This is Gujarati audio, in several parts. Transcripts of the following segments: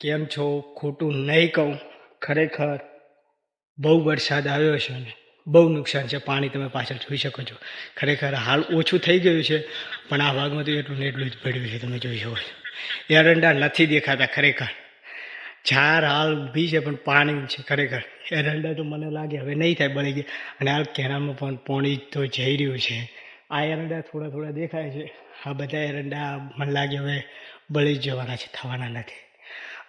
કેમ છો? ખોટું નહીં કહું. ખરેખર બહુ વરસાદ આવ્યો છે અને બહુ નુકસાન છે. પાણી તમે પાછળ જોઈ શકો છો. ખરેખર હાલ ઓછું થઈ ગયું છે, પણ આ ભાગમાં તો એટલું ને એટલું જ પડ્યું છે. તમે જોઈ શકો છો. એરંડા નથી દેખાતા ખરેખર. ઝાર હાલ ઊભી છે, પણ પાણી છે ખરેખર. એરંડા તો મને લાગે હવે નહીં થાય, બળી ગયા. અને હાલ કેનાલમાં પણ પોણી તો જઈ રહ્યું છે. આ એરંડા થોડા થોડા દેખાય છે. આ બધા એરંડા મને લાગે હવે બળી જવાના છે, થવાના નથી.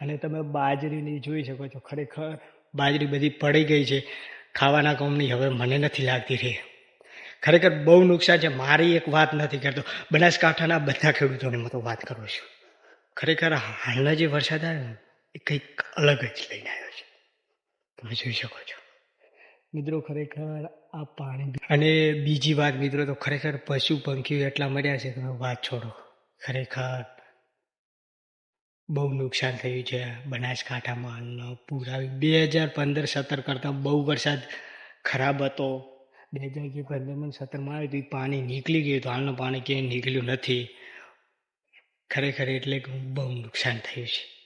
અને તમે બાજરીની જોઈ શકો છો, ખરેખર બાજરી બધી પડી ગઈ છે. ખાવાના કામની હવે મને નથી લાગતી રહી ખરેખર બહુ નુકસાન છે, મારી એક વાત નથી કરતો. બનાસકાંઠાના બધા ખેડૂતોની હું તો વાત કરું છું. ખરેખર હાલના જે વરસાદ આવ્યો એ કંઈક અલગ જ લઈને આવ્યો છે. તમે જોઈ શકો છો. મિત્રો, ખરેખર આ પાણી અને બીજી વાત મિત્રો, તો ખરેખર પશુ પંખીઓ એટલા મર્યા છે, તમે વાત છોડો. ખરેખર બહુ નુકસાન થયું છે બનાસકાંઠામાં. હાલનો પૂરા બે હજાર પંદર સત્તર કરતાં બહુ વરસાદ ખરાબ હતો. બે હજાર જે પંદરમાં સત્તરમાં આવ્યું હતું, પાણી નીકળી ગયું હતું. હાલનું પાણી ક્યાંય નીકળ્યું નથી. ખરેખર એટલે બહુ નુકસાન થયું છે.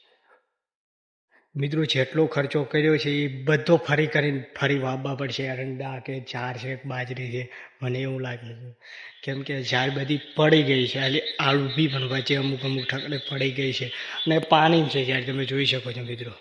મિત્રો જેટલો ખર્ચો કર્યો છે, એ બધો ફરી કરીને ફરી વાવવા પડશે. અરંડા કે ઝાડ છે બાજરી છે, મને એવું લાગે છે. કેમ કે ઝાડ બધી પડી ગઈ છે, એટલે આળુ બી પણ વચ્ચે અમુક અમુક ઠકડે પડી ગઈ છે. અને પાણી છે જ્યારે તમે જોઈ શકો છો મિત્રો.